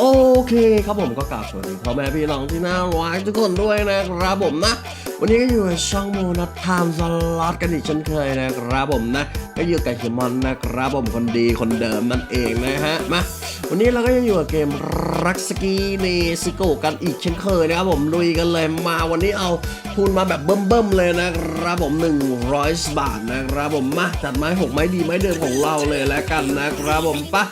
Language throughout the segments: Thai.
โอเคครับผมก็กราบสวัสดีพ่อแม่พี่น้องที่น่ารักทุกคนด้วยนะครับผมนะ วันนี้ก็อยู่กับช่องโมนัทไทม์สล็อตกันอีกเช่นเคยนะครับผมนะ ก็อยู่กับเฮมอนนะครับผมคนดีคนเดิมนั่นเองนะฮะมาวันนี้เราก็ยังอยู่กับเกมรักสกีเนซิโกกันอีกเช่นเคยนะครับผมลุยกันเลยมาวันนี้เอาทุนมาแบบเบิ่มๆเลยนะครับผม 100 บาทนะครับผมมาจัดไม้หกไม้ดีไม้เดิมของเราเลยแล้วกันนะครับผมปะ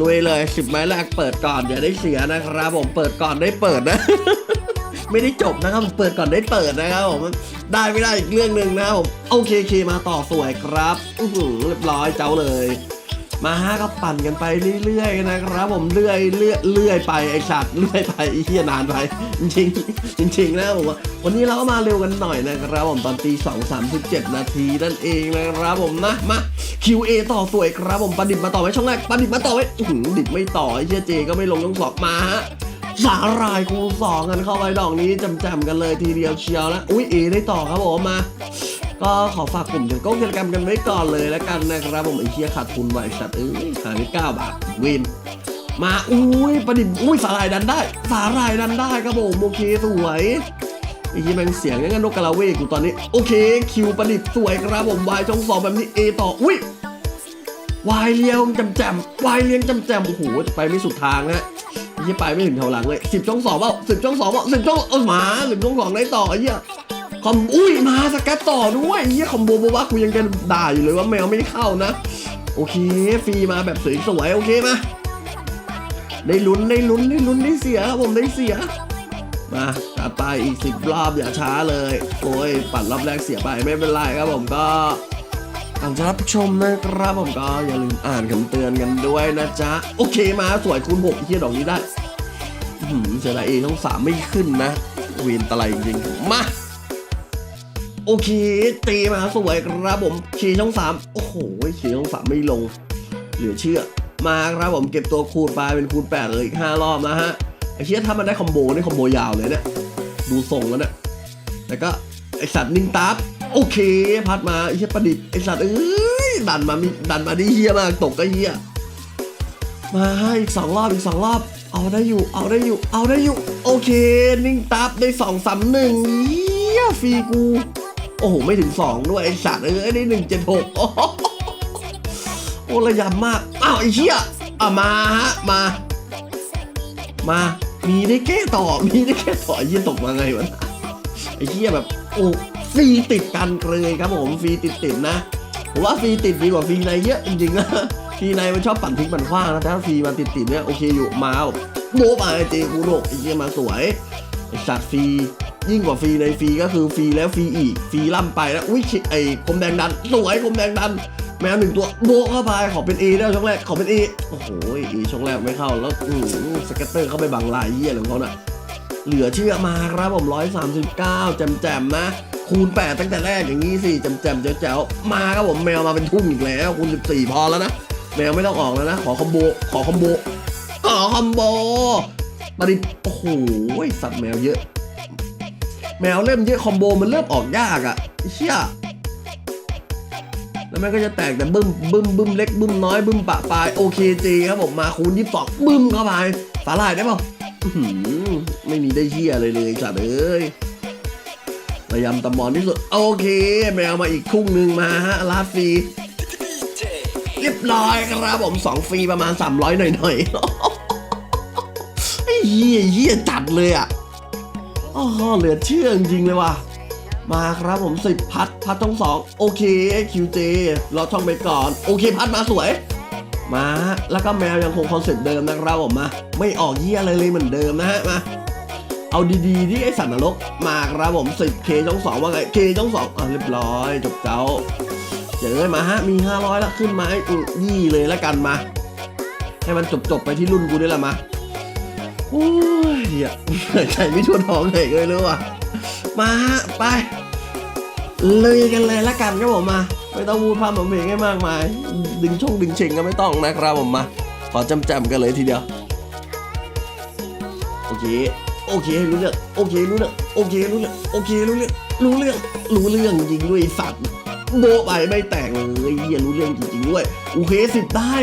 ลุยเลยสิบไม้แรกเปิดก่อนอย่าได้เสียนะครับผมเปิดก่อนได้เปิดนะ ไม่ได้จบนะครับเปิดก่อนได้เปิดนะครับผมได้ไม่ได้อีกเรื่องหนึ่งนะครับผมโอเคเคมาต่อสวยครับ อื้อหือเรียบร้อยเจ้าเลย มาฮะก็ปั่นกันไปเรื่อยๆนะครับ ผมเรื่อยเรื่อยเรื่อยไปไอ้สัตว์เรื่อยไปไอ้เหี้ยนานไปจริงจริงๆนะผมว่าวันนี้เราก็มาเร็วกันหน่อยนะครับ ผมตอนตีสองสามสิบเจ็ดนาทีนั่นเองนะครับ ผมนะมา QA ต่อสวยครับ ผมประดิษฐ์มาต่อไว้ช่องแรกประดิษฐ์มาต่อไว้อื้อหือดิษฐ์ไม่ต่อไอ้เหี้ยเจก็ไม่ลงต้องสอบมาฮะสาหร่ายคูสองกันเข้าไปดอกนี้จำๆกันเลยทีเดียวเชียวแล้วอุ้ยเอได้ต่อครับผมมา ก็ขอฝากกลุ่มจังก้งกิจกรรมกันไว้ก่อนเลยแล้วกันนะครับผมไอเชียขาดทุนไว้สัตว์เอ้ยขายไปเก้าบาทวินมาอุ้ยประดิษฐ์อุ้ยสาหร่ายดันได้ สาหร่ายดันได้ครับผมโอเคสวยไอ้ที่มันเสียงงั้นนกกะลาเวกอยู่ตอนนี้ โอเค คิวประดิษฐ์สวยครับผมวายช่องสองแบบนี้เอต่ออุ้ยวายเลี้ยงจำแจมวายเลี้ยงจำแจมโอ้โหจะไปไม่สุดทางนะไอ้ที่ไปไม่ถึงแถวหลังเลยสิบช่องสองเปล่าสิบช่องสองเปล่าสิบช่องเออหมาสิบช่องสองได้ต่อไอ้เหี้ย คอมอุ้ยมาสกัดต่อด้วยเฮียคอมโบโบบะกูยังจะด่าอยู่เลยว่าแมวไม่เข้านะ โอเคฟรีมาแบบสวยๆโอเคมาได้ลุ้นได้ลุ้นได้ลุ้นได้เสียครับผมได้เสีย มาจัดไปอีกสิบรอบอย่าช้าเลย โอ้ยปั่นรอบแรกเสียไปไม่เป็นไรครับผมก็ก่อนจะรับชมนะครับผมก็อย่าลืมอ่านคำเตือนกันด้วยนะจ๊ะ โอเคมาสวยคูณหกเฮียดอกนี้ได้หือเสียดายเองช่องสามไม่ขึ้นนะเวียนตะไลจริงๆมา โอเค ตีมาสวยครับผมขี่ช่องสามโอ้โหขี่ช่องสามไม่ลง เหลือเชื่อ มาครับผมเก็บตัวคูณไปเป็นคูณแปดเลยอีกห้ารอบนะฮะไอ้เชี่ยถ้ามันได้คอมโบนี่คอมโบยาวเลยเนี่ยดูทรงแล้วเนี่ยแล้วก็ไอสัตว์นิ่งตับโอเค พัดมาไอเชี่ยประดิษฐ์ไอสัตว์เอ้ยดันมามีดันมาได้เฮียมากตกก็เฮียมาให้อีกสองรอบอีกสองรอบเอาได้อยู่ เอาได้อยู่ เอาได้อยู่ โอเค นิ่งตับได้สองสามหนึ่งเฮียฟรีกู โอ้โห ไม่ถึงสองด้วยไอสัตว์เอ้ยได้หนึ่งเจ็ดหกโอ้ระยำมาก อ้าวไอ้เชี่ยอะมาฮะ มา มา มีได้แก้ต่อ มีได้แก้ต่อไอ้เหี้ยตกมาไงวะไอ้เหี้ยแบบ โอ้ฟรีติดกันเลยครับผมฟรีติดติดๆนะผมว่าฟรีติดดีกว่าฟรีในเยอะจริงๆนะฟรีในมันชอบปั่นพลิกปั่นขว้างนะแต่ถ้าฟรีมาติดติดๆเนี่ยโอเคอยู่มาโบ๊ะไอ้เจคูโนกไอ้เหี้ยมาสวยไอ้สัตว์ฟรี ยิ่งกว่าฟรีในฟรีก็คือฟรีแล้วฟรีอีกฟรีล่ำไปแล้วอุ้ยไอ้คมแดงดันสวยคมแดงดัน แมวหนึ่งตัวโบะเข้าไปขอเป็นเอได้ช่องแรกขอเป็นเอโอ้โหเอช่องแรกไม่เข้าแล้วอืมสเก็ตเตอร์เข้าไปบังลายเยี่ยอะไรของเขาน่ะเหลือเชื่อมาครับผม139แจมแจมๆนะคูณ 8 ตั้งแต่แรกอย่างนี้สิแจมแจมๆแจ๋วๆมาครับผมแมวมาเป็นทุ่งอีกแล้วคูณ14 พอแล้วนะ แมวไม่ต้องออกแล้วนะ ขอคอมโบ ขอคอมโบ ขอคอมโบมาดิโอ้โหสัตว์แมวเยอะ แมวเริ่มเยอะคอมโบมันเริ่มออกยากอะ่ะเชี่ยแล้วมันก็จะแตกแต่บึ้มบึ้มบึ้มเล็กบึ้มน้อยบึ้มปะปลายโอเคเจครับผมมาคูณยี่สองบึ้มเข้าไปสาหร่ายได้ป่าไม่มีได้เชี่ยเลยเลยสัตว์เอ้ยระยำตะมอนที่สุดโอเค แมวมาอีกทุ่งหนึ่งมาฮะลาฟรีเรียบร้อยครับผมสองฟรีประมาณ 300 หน่อยๆไอ้เหี้ยเหี้ยจัดเลยอะ อ๋อเหลือเชื่อจริงเลยว่ะ มาครับผมสิบพัดพัดต้องสองโอเคคิวเจเราท่องไปก่อน โอเคพัดมาสวยมาแล้วก็แมวยังคงคอนเซ็ปต์เดิมนะครับผมมา ไม่ออกเยี่ยอะไรเลยเหมือนเดิมนะฮะมาเอาดีๆที่ไอสัตว์นรกมาครับผมสิบเคช่องสองว่าไงเคช่องสองอะเรียบร้อยจบเจ้าเจอมาฮะมี500แล้วขึ้นมาไอ้ยี่เลยแล้วกันมา ให้มันจบๆไปที่รุ่นกูนี่แหละมา โอ้ยเหี้ยใจไม่ทั่วท้องเลยเลยรู้ว่ะมาฮะไปเลยกันเลยละกันครับผมมาไม่ต้องพูดพร่ำทำเพลงให้มากมาย ดึงช่องดึงเชงก็ไม่ต้องนะครับผมมา ขอจำจำกันเลยทีเดียว โอเค โอเครู้เรื่องโอเครู้เรื่องโอเครู้เรื่องโอเครู้เรื่องรู้เรื่องรู้เรื่องจริงด้วยสัตว์โบไปไม่แตกเลยเฮียรู้เรื่องจริงๆด้วย โอเคสิบได้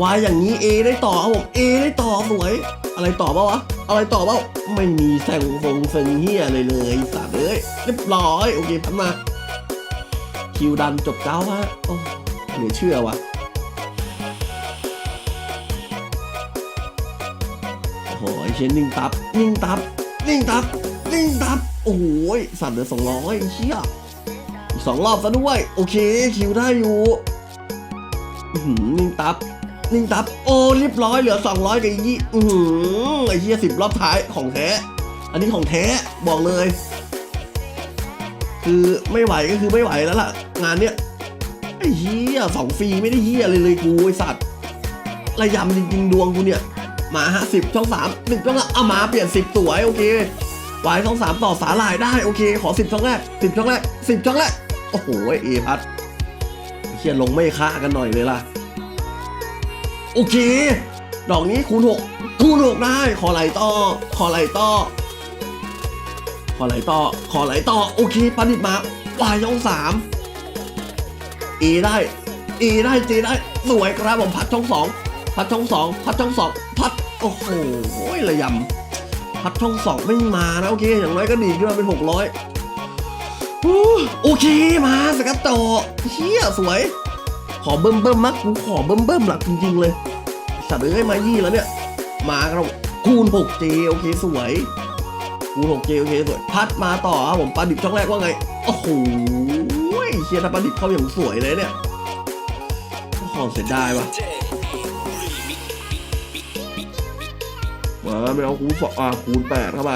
วายอย่างนี้ A ได้ต่อครับผม A ได้ต่อสวย อะไรต่อเปล่าวะ อะไรต่อเปล่าไม่มีแสงฟงเซิงเฮียอะไรเลยสัตว์เอ้ยเรียบร้อย โอเคพันมา คิวดันจบเก้าฮะโอ้เหลือเชื่อวะโอ้โหเชนนิ่งตับ นิ่งตับ นิ่งตับ นิ่งตับ โอ้โหสัตว์เหลือสองร้อยเชี่ยอีกสองรอบซะด้วย โอเค คิวได้อยู่นิ่งตับ นิ่งตับ โอ้เรียบร้อยเหลือ 200กับอีกยี่อือหือไอ้เหี้ยสิบรอบท้ายของแท้ อันนี้ของแท้บอกเลย คือไม่ไหวก็คือไม่ไหวแล้วล่ะ งานเนี้ยไอ้เหี้ยสองฟรีไม่ได้เหี้ยเลยเลยกูไอ้สัตว์ระยำจริงๆดวงกูเนี่ยมาฮะสิบช่องสามหนึ่งช่องละเอามาเปลี่ยนสิบสวยโอเควายช่องสามต่อสาลายได้โอเค ขอสิบช่องแรกสิบช่องแรกสิบช่องแรกโอ้โหเอพัดเหี้ยลงไม่ค้ากันหน่อยเลยล่ะ โอเค ดอกนี้คูณหกคูณหกได้ ขอไหลต่อ ขอไหลต่อ ขอไหลต่อ ขอไหลต่อ โอเคปาดิบมาวายช่องสามเอได้ เอได้เจได้ สวยครับผมพัดช่องสองพัดช่องสองพัดช่องสองพัด โอ้โหระยำ พัดช่องสองไม่มานะ โอเค อย่างน้อยก็ดีขึ้นมาเป็นหกร้อยโอเคมาสกัดต่อเฮียสวย ขอเบิ่มเบิ่มมักกูขอเบิ่มเบิ่มหลักจริงๆเลย สัตว์เอ้ยมายี่แล้วเนี่ย มาครับคูณ 6J โอเคสวย คูณ 6J โอเคสวย พัดมาต่อครับผมปลาดิบช่องแรกว่าไง โอ้โหเชียร์ถ้าปลาดิบเข้าอย่างสวยเลยเนี่ยโอ้โหเสียดายว่ะมาไม่เอาคูณสองอ่าคูณแปดเข้าไป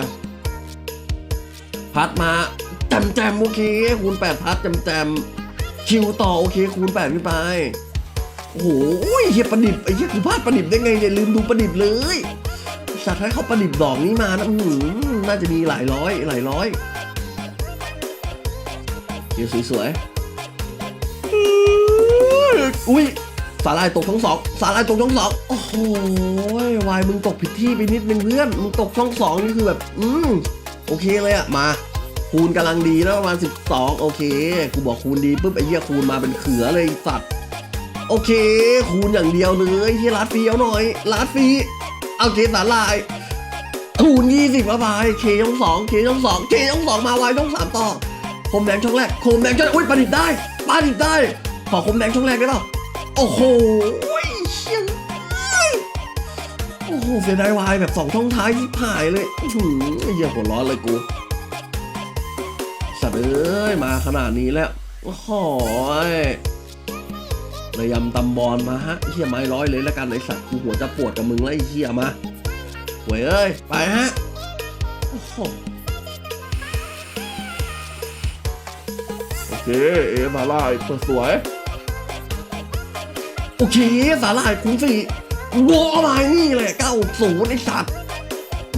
พัดมาแจมแจมโอเคคูณแปดพัดแจมแจม คิวต่อโอเคคูณแปดขึ้นไปโอ้โหเฮียประดิบไอ้เฮียกูพลาดประดิบได้ไงเนี่ยลืมดูประดิบเลยสัตว์ให้เขาประดิบดอกนี้มานะอื้อหือน่าจะมีหลายร้อยหลายร้อยเฮียวสวยๆอุ้ยสาลายตกช่องสองสาลายตกช่องสองโอ้โหวายมึงตกผิดที่ไปนิดนึงเพื่อนมึงตกช่องสองนี่คือแบบ อืมโอเคเลยอะมา คูณกำลังดีแล้วประมาณ 12 โอเค กูบอกคูณดีปุ๊บไอ้เหี้ยคูณมาเป็นเขือเลยสัตว์ โอเค คูณอย่างเดียวเลยเฮียรัดฟรีเอาหน่อยรัดฟรีเอาเคสาลายคูณยี่สิบมาไปเคช่องสองเคช่องสองเคช่องสองมาไวช่องสามต่อคมแดงช่องแรกคมแดงช่องอุ้ยปาดิบได้ปาดิบได้ ขอคมแดงช่องแรกได้เปล่าโอ้โหเชี่ยโอ้โหเสียดายวายแบบสองช่องท้ายที่ผ่ายเลยอื้อหือเหี้ยหัวร้อนเลยกู อ้ย มาขนาดนี้แล้ว โอ้โหยระยำตำบอลมาฮะไอเฮียไม้ร้อยเลยแล้วกันไอสัตว์กูหัวจะปวดกับมึงแล้วไอเฮียมาหวยเอ้ย ไปฮะ โอ้โห โอเค เอมาลาเปิดสวย โอเค สาลายคูณสี่โวอะไรนี่แหละเก้าศูนย์ไอสัตว์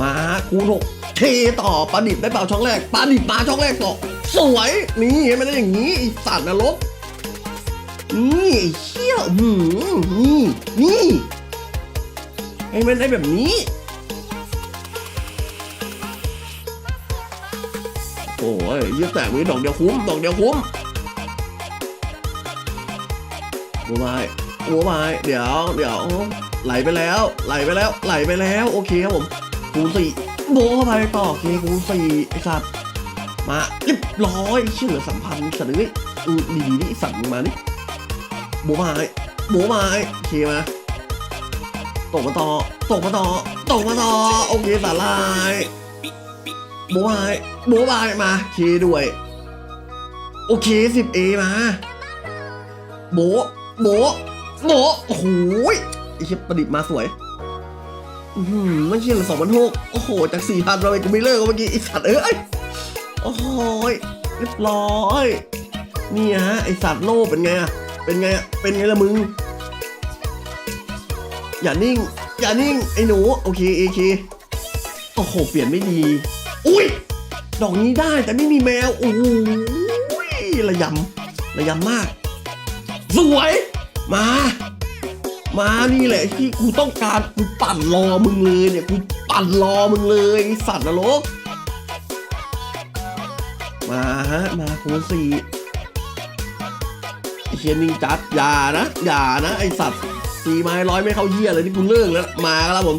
มาคูณหกเทต่อปลาดิบได้เปล่าช่องแรกปลาดิบมาช่องแรกต่อ สวย นี่เห็นไหมได้อย่างนี้ไอสัตว์นรกนี่ไอ้เชี่ยหืมนี่นี่ให้มันได้แบบนี้ โอ้ยยี่แตกมีดอกเดียวคุ้มดอกเดียวคุ้มบัวไม้บัวไม้เดี๋ยวเดี๋ยวไหลไปแล้ว ไหลไปแล้ว ไหลไปแล้ว โอเคครับผมคูณสี่โบะเข้าไปต่อโอเคคูณสี่ไอ้สัตว์ มาเรียบร้อยเชื่อสัมพันธ์สัตว์เลยอือดีนี่สัตว์มึงมานี่โบะไม้โบะไม้โอเคมาตกมาต่อตกมาต่อตกมาต่อโอเคสาลายโบะไม้โบะไม้มาเคด้วย โอเคสิบเอมาโบโบโบโอ้โหยไอ้เชี่ยประดิษฐ์มาสวยอือหือไม่เชื่อเลยสองพันหกโอ้โห จากสี่พันเราไปกูไม่เลิกเมื่อกี้ไอสัตว์เอ้ย โอ้ยเรียบร้อยนี่ฮะไอสัตว์โลกเป็นไงอะเป็นไงอะเป็นไงละมึง อย่านิ่ง อย่านิ่งไอหนู โอเคเอเคโอ้โห เปลี่ยนไม่ดี อุ้ย ดอกนี้ได้แต่ไม่มีแมวโอ้โหระยำระยำมาก สวย มา มานี่แหละที่กูต้องการกูปั่นรอมึงเลยเนี่ยกูปั่นรอมึงเลยสัตว์นรก มาฮะ มาคูณสี่เชียนิงจัดอย่านะ อย่านะ ไอสัตว์สี่ไม้ร้อยไม่เข้าเหี้ยเลยที่กูเลิกแล้ว มาแล้วผม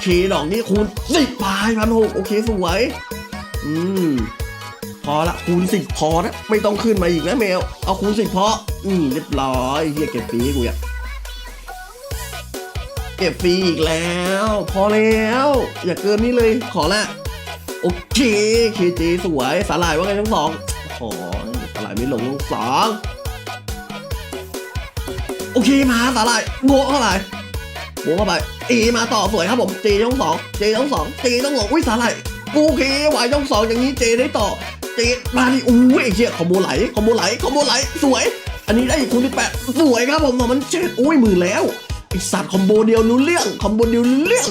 เคดอกนี้คูณสิบไปพันหกโอเคสวย อืม พอละ คูณสิบพอนะ ไม่ต้องขึ้นมาอีกนะแมว เอาคูณสิบพอ อืม เรียบร้อยเฮียเก็บฟรีให้กูอะเก็บฟรีอีกแล้ว พอแล้ว อย่าเกินนี้เลยขอละ โอเคเคเจสวยสาหร่ายว่าไงทั้งสองโอ้สาหร่ายไม่ลงทั้งสองโอเคมาสาหร่ายโง่เข้าไปโง่เข้าไปเอมาต่อสวยครับผมเจทั้งสองเจทั้งสองเจทั้งสองอุ้ยสาหร่ายโอเคไหวทั้งสองอย่างนี้เจได้ต่อเจมาดิอู้ยไอ้เชี่ยคอมโบไหลคอมโบไหลคอมโบไหลสวย อันนี้ได้อีกคูณที่แปดสวยครับผมมันเจ็ดอุ้ยหมื่นแล้วไอสัตว์คอมโบเดียวรู้เรื่องคอมโบเดียวรู้เรื่อง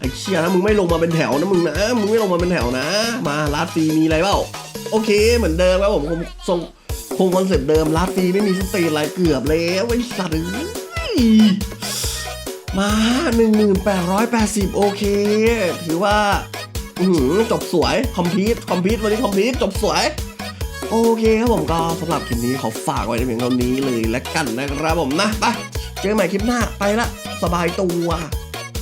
ไอ้เชี่ยนะมึงไม่ลงมาเป็นแถวนะมึงนะมึงไม่ลงมาเป็นแถวนะ มาลาดฟรีมีอะไรเปล่าโอเค เหมือนเดิมครับผมคงทรงคงคอนเซ็ปต์เดิมลาดฟรีไม่มีสเตทอะไรเกือบแล้วไอ้สัตว์เอ้ยมา 1880 โอเค ถือว่าจบสวย คอมพิวคอมพิววันนี้คอมพิวจบสวย โอเคครับผมก็สำหรับคลิปนี้ขอฝากไว้ในเพียงเท่านี้เลยและกันนะครับผมนะ ไป เจอกันใหม่คลิปหน้าไปละ สบายตัว